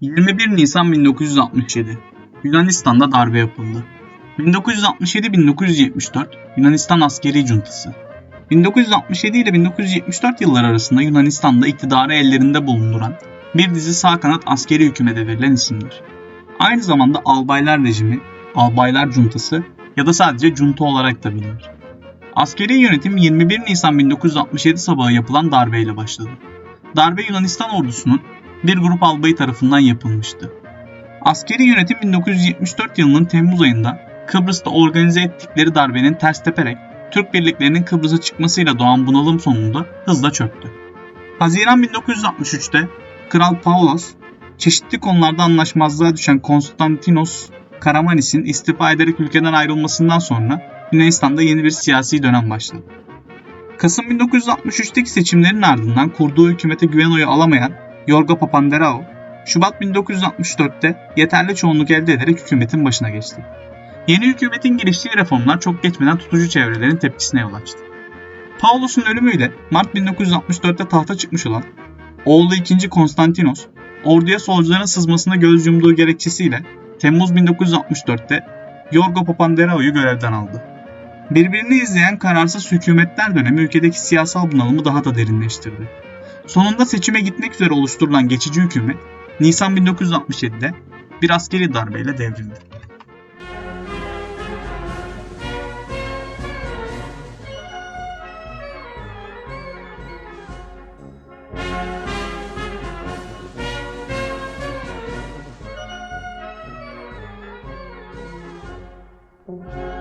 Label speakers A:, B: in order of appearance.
A: 21 Nisan 1967 Yunanistan'da darbe yapıldı. 1967-1974 Yunanistan askeri cuntası. 1967 ile 1974 yılları arasında Yunanistan'da iktidarı ellerinde bulunduran bir dizi sağ kanat askeri hükümete verilen isimdir. Aynı zamanda albaylar rejimi, albaylar cuntası ya da sadece junta olarak da bilinir. Askeri yönetim 21 Nisan 1967 sabahı yapılan darbeyle başladı. Darbe Yunanistan ordusunun bir grup albayı tarafından yapılmıştı. Askeri yönetim 1974 yılının Temmuz ayında Kıbrıs'ta organize ettikleri darbenin ters teperek Türk birliklerinin Kıbrıs'a çıkmasıyla doğan bunalım sonunda hızla çöktü. Haziran 1963'te Kral Paulos, çeşitli konularda anlaşmazlığa düşen Konstantinos Karamanis'in istifa ederek ülkeden ayrılmasından sonra Yunanistan'da yeni bir siyasi dönem başladı. Kasım 1963'teki seçimlerin ardından kurduğu hükümete güven oyu alamayan Yorgo Papandreou, Şubat 1964'te yeterli çoğunluk elde ederek hükümetin başına geçti. Yeni hükümetin giriştiği reformlar çok geçmeden tutucu çevrelerin tepkisine yol açtı. Paulos'un ölümüyle Mart 1964'te tahta çıkmış olan oğlu 2. Konstantinos, orduya solcuların sızmasına göz yumduğu gerekçesiyle Temmuz 1964'te Yorgo Papandreou'yu görevden aldı. Birbirini izleyen kararsız hükümetler dönemi ülkedeki siyasal bunalımı daha da derinleştirdi. Sonunda seçime gitmek üzere oluşturulan geçici hükümet Nisan 1967'de bir askeri darbeyle devrildi. Thank you.